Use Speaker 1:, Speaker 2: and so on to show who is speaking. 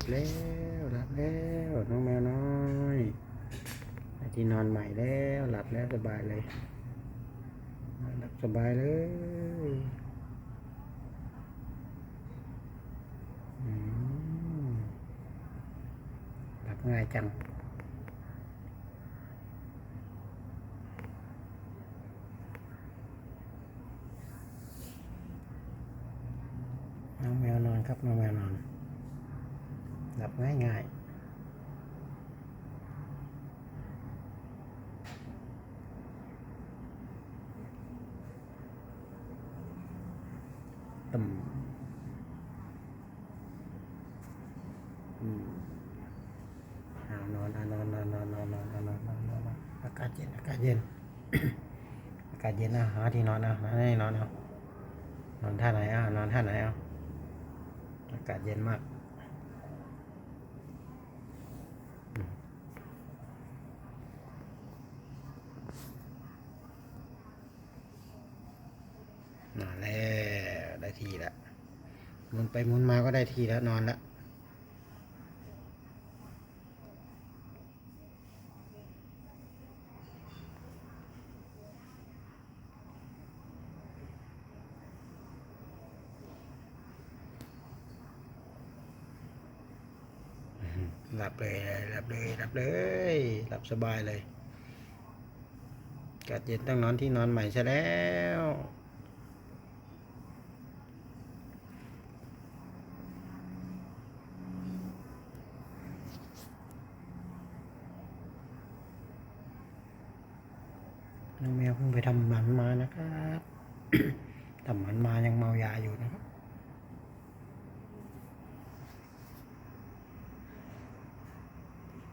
Speaker 1: บแล้วหลับแล้วน้องแมวน้อยได้ที่นอนใหม่แล้วหลับแล้วสบายเลยหลับสบายเลยหลับง่ายจังน้องแมวนอนครับน้องแมวนอน หลับง่ายง่ายๆตุ่มอืมเอานอนนอนนอนนอนนอนนอนนอนนอนนอนนอนอากาศเย็นอากาศเย็นอากาศเย็นนะหาที่นอนเอาหาที่นอนเอานอนท่าไหนเอานอนท่าไหนเอาอากาศเย็นมาก นอนแล้วได้ทีแล้วหมุนไปหมุนมาก็ได้ทีแล้วนอนแล้วหลับเลยหลับเลยหลับเลยหลับสบายเลยกาศเย็นต้องนอนที่นอนใหม่ใช่แล้ว น้องแมวเพิ่งไปทำหมันมานะครับทำหมันมายังเมายาอยู่นะครับ